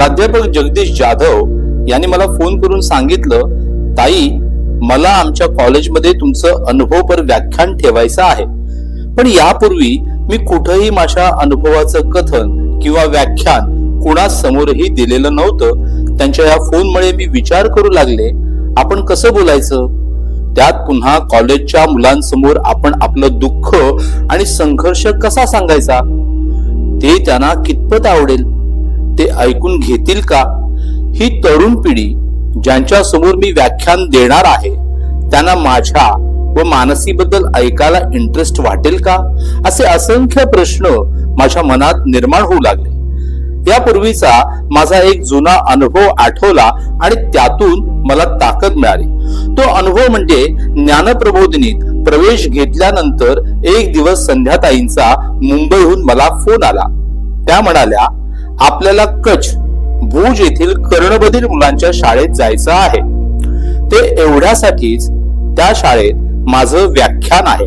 प्राध्यापक जगदीश जाधव यांनी मला फोन करून सांगितलं ताई मला आमच्या कॉलेजमध्ये तुमचं अनुभवपर व्याख्यान ठेवायचं आहे. पण यापूर्वी मी कुठंही माझ्या अनुभवाचं कथन किंवा व्याख्यान कुणासमोरही दिलेलं नव्हतं. त्यांच्या या फोनमुळे मी विचार करू लागले. आपण कसं बोलायचं? त्यात पुन्हा कॉलेजच्या मुलांसमोर आपण आपलं दुःख आणि संघर्ष कसा सांगायचा? ते त्यांना कितपत आवडेल? ते ऐकून घेतील का? ही तरुण पिढी ज्यांच्या समोर मी व्याख्यान देणार आहे त्यांना माझ्या व मानसीबद्दल ऐकायला इंटरेस्ट वाटेल का? असे असंख्य प्रश्न माझ्या मनात निर्माण होऊ लागले. यापूर्वीचा माझा एक जुना अनुभव आठवला आणि त्यातून मला ताकद मिळाली. तो अनुभव म्हणजे ज्ञानप्रबोधिनीत प्रवेश घेतल्यानंतर एक दिवस संध्याताईंचा मुंबईहून मला फोन आला. त्या म्हणाल्या आपल्याला कच्छ भुज येथील कर्णबधीर मुलांच्या शाळेत जायचं आहे. ते एवढ्यासाठीच त्या शाळेत माझं व्याख्यान आहे.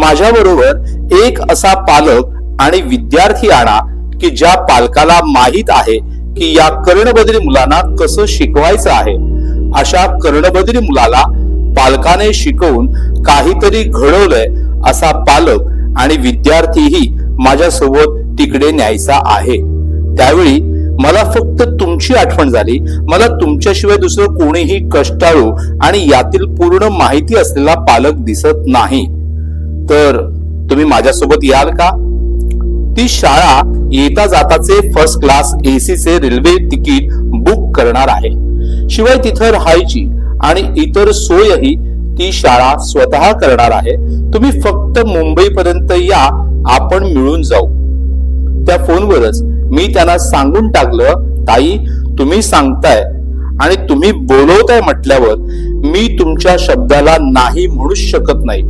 माझ्या बरोबर एक असा पालक आणि विद्यार्थी आणा की ज्या पालकाला माहीत आहे की या कर्णबधीर मुलांना कसं शिकवायचं आहे. अशा कर्णबधीर मुलाला पालकाने शिकवून काहीतरी घडवलंय असा पालक आणि विद्यार्थीही माझ्यासोबत तिकडे न्यायचा आहे. त्यावेळी मला फक्त तुमची आठवण झाली. मला तुमच्याशिवाय दुसरं कोणीही कष्टाळू आणि यातील पूर्ण माहिती असलेला पालक दिसत नाही. तर तुम्ही माझ्यासोबत याल का? ती शाळा येता जाताचे फर्स्ट क्लास एसी चे रेल्वे तिकीट बुक करणार आहे. शिवाय तिथं राहायची आणि इतर सोयही ती शाळा स्वतः करणार आहे. तुम्ही फक्त मुंबईपर्यंत या आपण मिळून जाऊ. त्या फोनवरच मी त्यांना सांगून टाकलं ताई तुम्ही सांगताय आणि तुम्ही बोलवताय म्हटल्यावर मी तुमच्या शब्दाला नाही म्हणू शकत नाही.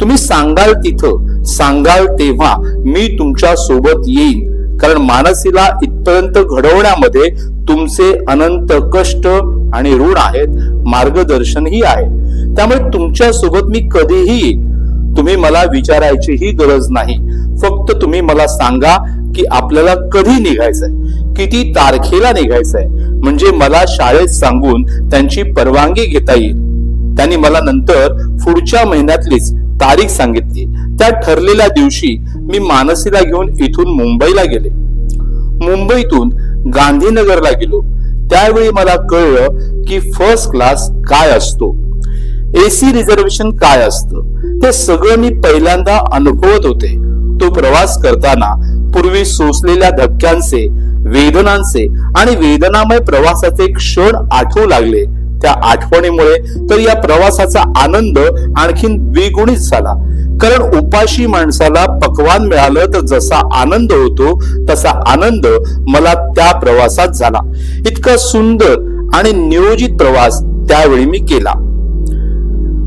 तुम्ही सांगाल तिथं सांगाल तेव्हा मी तुमच्यासोबत येईन. कारण मानसीला इथपर्यंत घडवण्यामध्ये तुमचे अनंत कष्ट आणि ऋण आहेत मार्गदर्शनही आहे. त्यामुळे तुमच्यासोबत मी कधीही येईन. तुम्ही मला विचारायचीही गरज नाही. फक्त तुम्ही मला सांगा की आपल्याला कधी निघायचंय? किती तारखेला निघायचंय? म्हणजे मला शाळेत सांगून त्यांची परवानगी घेता येईल. त्यांनी मला नंतर पुढच्या महिन्यातलीच तारीख सांगितली. त्या ठरलेल्या दिवशी मी मानसीला घेऊन इथून मुंबईला गेले. मुंबईतून गांधीनगरला गेलो. त्यावेळी मला कळलं की फर्स्ट क्लास काय असतो? एसी रिझर्वेशन काय असतं? ते सगळं मी पहिल्यांदा अनुभवत होते. तो प्रवास करताना पूर्वी सोसलेल्या धक्क्यांचे वेदनांचे आणि वेदनामय प्रवासाचे क्षण आठवू लागले. त्या आठवणीमुळे तर या प्रवासाचा आनंद आणखीन द्विगुणित झाला. कारण उपाशी माणसाला पकवान मिळालं तर जसा आनंद होतो तसा आनंद मला त्या प्रवासात झाला. इतका सुंदर आणि नियोजित प्रवास त्यावेळी मी केला.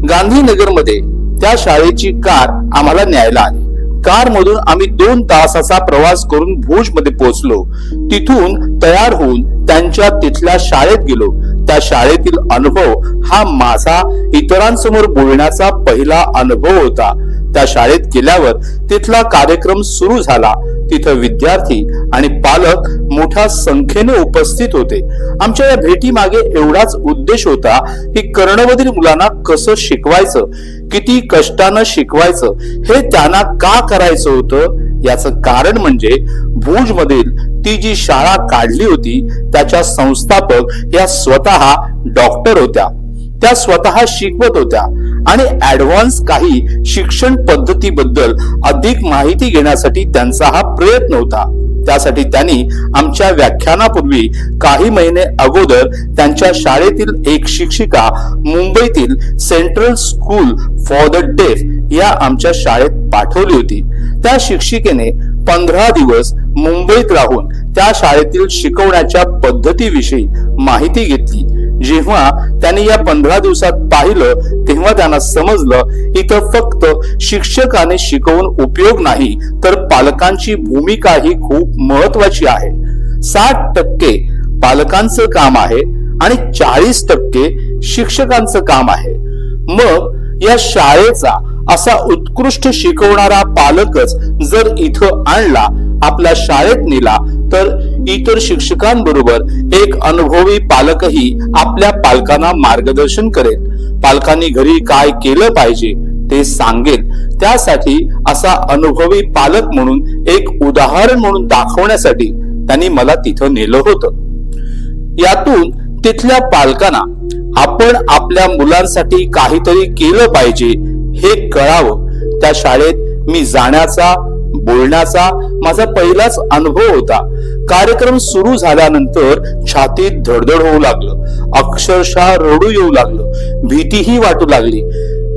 गांधीनगरमध्ये त्या शाळेची कार आम्हाला न्यायला आली. कार मधून आम्ही दोन तासाचा प्रवास करून भुजमध्ये पोहोचलो. तिथून तयार होऊन त्यांच्या तिथल्या शाळेत गेलो. त्या शाळेतील अनुभव हा माझा इतरांसमोर बोलण्याचा पहिला अनुभव होता. त्या शाळेत गेल्यावर तिथला कार्यक्रम सुरू झाला. तिथं विद्यार्थी आणि पालक मोठ्या संख्येने उपस्थित होते. आमच्या या भेटी मागे एवढाच उद्देश होता की कर्णबधीर मुलांना कसं शिकवायचं किती कष्टानं शिकवायचं हे त्यांना का करायचं होतं? याचं कारण म्हणजे भुज मधील ती जी शाळा काढली होती त्याच्या संस्थापक या स्वतः डॉक्टर होत्या. त्या स्वतः शिकवत होत्या. आणि ऍडव्हान्स काही शिक्षण पद्धतीबद्दल अधिक माहिती घेण्यासाठी त्यांचा हा प्रयत्न होता. त्यासाठी त्यांनी आमच्या व्याख्यानापूर्वी काही महिने अगोदर त्यांच्या शाळेतील एक शिक्षिका मुंबईतील Central School for the Deaf या आमच्या शाळेत पाठवली होती. त्या शिक्षिकेने पंधरा दिवस मुंबईत राहून त्या शाळेतील शिकवण्याच्या पद्धतीविषयी माहिती घेतली. जेव्हा त्याने या पंधरा दिवसात पाहिलं तेव्हा त्यांना समजलं इथं फक्त शिक्षकाने शिकवून उपयोग नाही तर पालकांची भूमिका ही खूप महत्वाची आहे. साठ टक्के पालकांचं काम आहे आणि चाळीस टक्के शिक्षकांचं काम आहे. मग या शाळेचा असा उत्कृष्ट शिकवणारा पालकच जर इथं आणला आपल्या शाळेत नेला तर इतर शिक्षकांबरोबर एक अनुभवी पालकही आपल्या पालकांना मार्गदर्शन करेल. पालकांनी घरी काय केलं पाहिजे ते सांगेल. त्यासाठी असा अनुभवी पालक म्हणून एक उदाहरण म्हणून दाखवण्यासाठी त्यांनी मला तिथं नेलं होतं. यातून तिथल्या पालकांना आपण आपल्या मुलांसाठी काहीतरी केलं पाहिजे हे कळावं. त्या शाळेत मी जाण्याचा बोलण्याचा माझा पहिलाच अनुभव होता. कार्यक्रम सुरू झाल्यानंतर छातीत धडधड होऊ लागलं. अक्षरशः रडू येऊ लागलं. भीतीही वाटू लागली.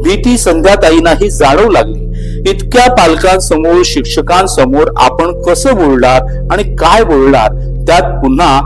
भीती संध्याताईंनाही जाणवू लागली. इतक्या पालकांसमोर शिक्षकांसमोर आपण कसं बोलणार आणि काय बोलणार त्यात पुन्हा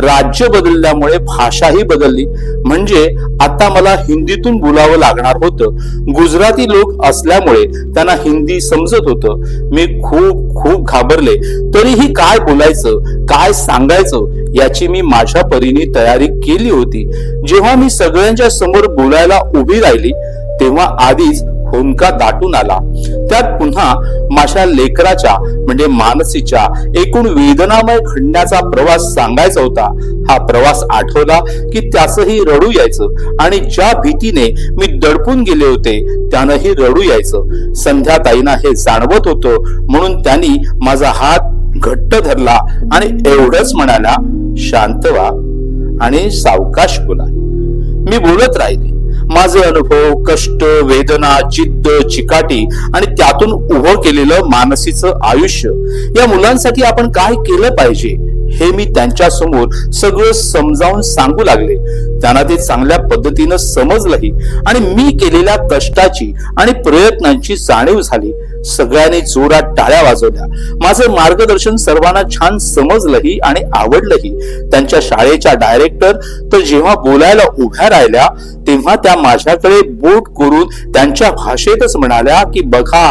राज्य बदलल्यामुळे भाषाही बदलली. म्हणजे आता मला हिंदीतून बोलावं लागणार होतं. गुजराती लोक असल्यामुळे त्यांना हिंदी समजत होतं. मी खूप खूप घाबरले. तरीही काय बोलायचं काय सांगायचं याची मी माझ्या परीने तयारी केली होती. जेव्हा मी सगळ्यांच्या समोर बोलायला उभी राहिली तेव्हा आधीच हुंका दाटून आला. त्यात पुन्हा माझ्या लेकराच्या म्हणजे मानसीच्या एकूण वेदनामय खंडण्याचा प्रवास सांगायचा होता. हा प्रवास आठवला की त्याचंही रडू यायचं आणि ज्या भीतीने मी दडपून गेले होते त्यानंही रडू यायचं. संध्याताईंना हे जाणवत होतं म्हणून त्यांनी माझा हात घट्ट धरला आणि एवढंच म्हणाला शांत व्हा. आणि सावकाश बोला. मी बोलत राहिले. माझे अनुभव कष्ट वेदना जिद्द चिकाटी आणि त्यातून उभं केलेलं मानसीचं आयुष्य. या मुलांसाठी आपण काय केलं पाहिजे हे मी त्यांच्यासमोर सगळं समजावून सांगू लागले. त्यांना ते चांगल्या पद्धतीनं समजलंही आणि मी केलेल्या कष्टाची आणि प्रयत्नांची जाणीव झाली. सगळ्यांनी जोरात टाळ्या वाजवल्या. माझं मार्गदर्शन सर्वांना छान समजलंही आणि आवडलंही. त्यांच्या शाळेच्या डायरेक्टर तर जेव्हा बोलायला उभ्या राहिल्या तेव्हा त्या माझ्याकडे बोट करून त्यांच्या भाषेतच म्हणाल्या की बघा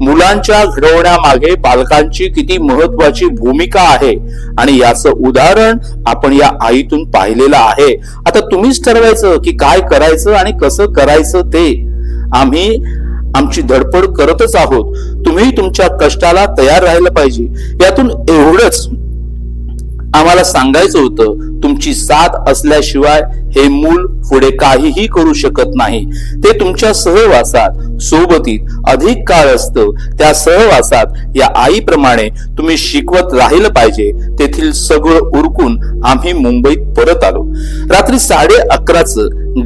मुलांच्या घडवण्यामागे पालकांची किती महत्वाची भूमिका आहे आणि याचं उदाहरण आपण या आईतून पाहिलेलं आहे. आता तुम्हीच ठरवायचं की काय करायचं आणि कसं करायचं ते. आम्ही आमची धडपड करतच आहोत. तुम्ही तुमच्या कष्टाला तयार राहिलं पाहिजे. यातून एवढंच आम्हाला सांगायचं होतं तुमची साथ असल्याशिवाय हे मूल पुढे काहीही करू शकत नाही. ते तुमच्या सहवासात सोबतीत अधिक काळ असतं त्या सहवासात या आईप्रमाणे तुम्ही शिकवत राहिलं पाहिजे तेथील सगळं उरकून आम्ही मुंबईत परत आलो. रात्री साडे अकराच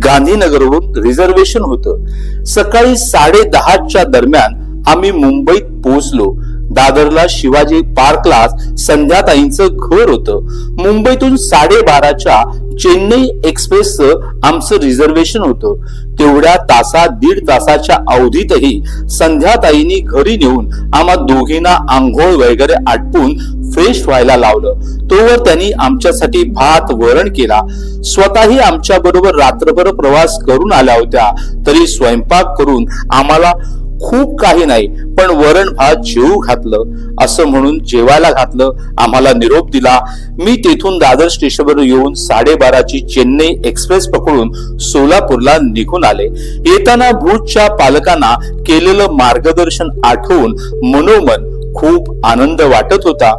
गांधीनगरवरून रिझर्वेशन होतं. सकाळी साडे दहाच्या दरम्यान आम्ही मुंबईत पोहोचलो. दादरला शिवाजी पार्कला संध्याताईंचं घर होतं. मुंबईतून साडेबाराच्या चेन्नई एक्सप्रेसचं आमचं रिझर्वेशन होतं. तेवढ्या तासा दीड तासाच्या अवधीतही संध्याताईंनी घरी नेऊन आम्हा दोघींना आंघोळ वगैरे आटपून फ्रेश व्हायला लावलं. तोवर त्यांनी आमच्यासाठी भात वरण केला. स्वतःही आमच्या बरोबर रात्रभर प्रवास करून आल्या होत्या. तरी स्वयंपाक करून आम्हाला खूप काही नाही पण वरण भात जेवू घातलं असं म्हणून जेवायला घातलं आम्हाला निरोप दिला. मी तेथून दादर स्टेशनवर येऊन साडेबाराची चेन्नई एक्सप्रेस पकडून सोलापूरला निघून आले. येताना भूजच्या पालकांना केलेलं मार्गदर्शन आठवून मनोमन खूप आनंद वाटत होता.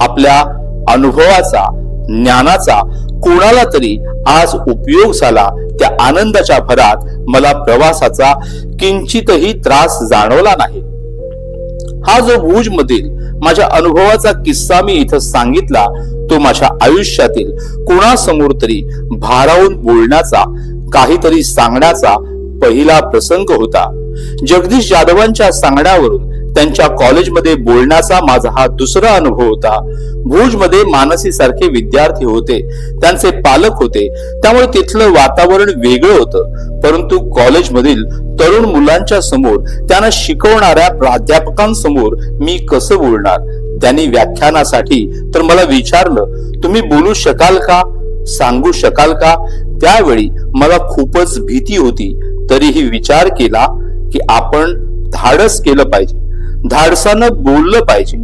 आपल्या अनुभवाचा ज्ञानाचा कोणाला तरी आज उपयोग झाला त्या आनंदाच्या भरात मला प्रवासाचा किंचितही त्रास जाणवला नाही. हा जो भुज मधील माझ्या अनुभवाचा किस्सा मी इथं सांगितला तो माझ्या आयुष्यातील कोणासमोर तरी भारावून बोलण्याचा काहीतरी सांगण्याचा पहिला प्रसंग होता. जगदीश जाधवांच्या सांगण्यावरून त्यांच्या कॉलेजमध्ये बोलण्याचा माझा हा दुसरा अनुभव होता. भुजमध्ये मानसी सारखे विद्यार्थी होते. त्यांचे पालक होते. त्यामुळे तिथलं वातावरण वेगळं होतं. परंतु कॉलेजमधील तरुण मुलांच्या समोर त्यांना शिकवणाऱ्या प्राध्यापकांसमोर मी कसं बोलणार? त्यांनी व्याख्यानासाठी तर मला विचारलं तुम्ही बोलू शकाल का? सांगू शकाल का? त्यावेळी मला खूपच भीती होती. तरीही विचार केला की आपण धाडस केलं पाहिजे. धाडसानं बोललं पाहिजे.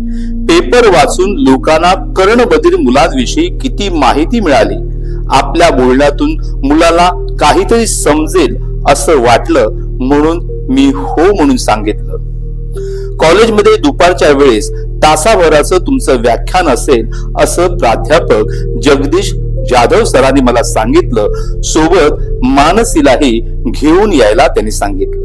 पेपर वाचून लोकांना कर्णबधीर मुलांविषयी किती माहिती मिळाली आपल्या बोलण्यातून मुलाला काहीतरी समजेल असं वाटलं म्हणून मी हो म्हणून सांगितलं. कॉलेजमध्ये दुपारच्या वेळेस तासाभराचं तुमचं व्याख्यान असेल असं प्राध्यापक जगदीश जाधव सरांनी मला सांगितलं. सोबत मानसीलाही घेऊन यायला त्यांनी सांगितलं.